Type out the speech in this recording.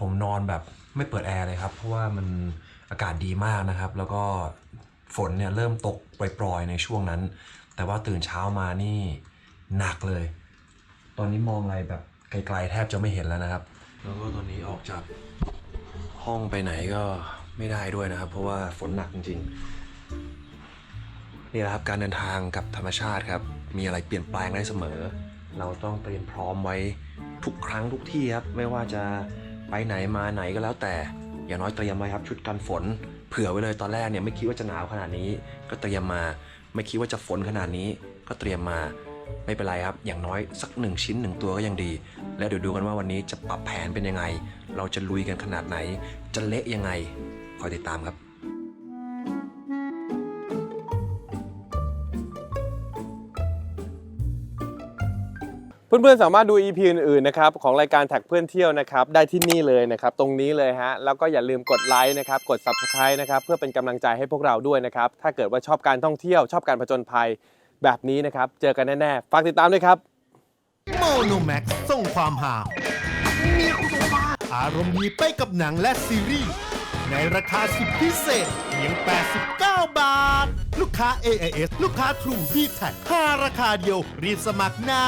ผมนอนแบบไม่เปิดแอร์เลยครับ เพราะว่ามันอากาศดีมากนะครับ แล้วก็ฝนเนี่ยเริ่มตกปล่อยๆในช่วงนั้น แต่ว่าตื่นเช้ามานี่หนักเลย ตอนนี้มองอะไรแบบไกลๆแทบจะไม่เห็นแล้วนะครับ แล้วก็ตอนนี้ออกจากห้องไปไหนก็ไม่ได้ด้วยนะครับ เพราะว่าฝนหนักจริงๆนี่แหละครับการเดินทางกับธรรมชาติครับ มีอะไรเปลี่ยนแปลงได้เสมอ เราต้องเตรียมพร้อมไว้ทุกครั้งทุกที่ครับ ไม่ว่าจะ ไปไหนมาไหนก็แล้วแต่ อย่างน้อยเตรียมไว้ครับชุดกันฝน เผื่อไว้เลยตอนแรกเนี่ยไม่คิดว่าจะหนาวขนาดนี้ ก็เตรียมมา ไม่คิดว่าจะฝนขนาดนี้ ก็เตรียมมาไม่เป็นไรครับ อย่างน้อยสักหนึ่งชิ้นหนึ่งตัวก็ยังดี แล้วเดี๋ยวดูกันว่าวันนี้จะปรับแผนเป็นยังไง เราจะลุยกันขนาดไหน จะเละยังไง คอยติดตามครับ เพื่อนๆสามารถดู EP อื่นๆนะครับของรายการแท็กเพื่อนเที่ยวนะครับได้ที่นี่เลยนะครับตรงนี้เลยฮะแล้วก็อย่าลืมกดไลค์นะครับกด Subscribe นะครับเพื่อเป็นกำลังใจให้พวกเราด้วยนะครับถ้าเกิดว่าชอบการท่องเที่ยว ชอบการผจญภัยแบบนี้นะครับเจอกันแน่ๆฝากติดตามด้วยครับ โมโนแม็กส่งความหาอารมณ์ดีไปกับหนังและซีรีส์ในราคาสุดพิเศษเพียง 89 บาท ลูกค้า AIS ลูกค้า True d t a c 5ราคาเดียวรีบสมัครนะ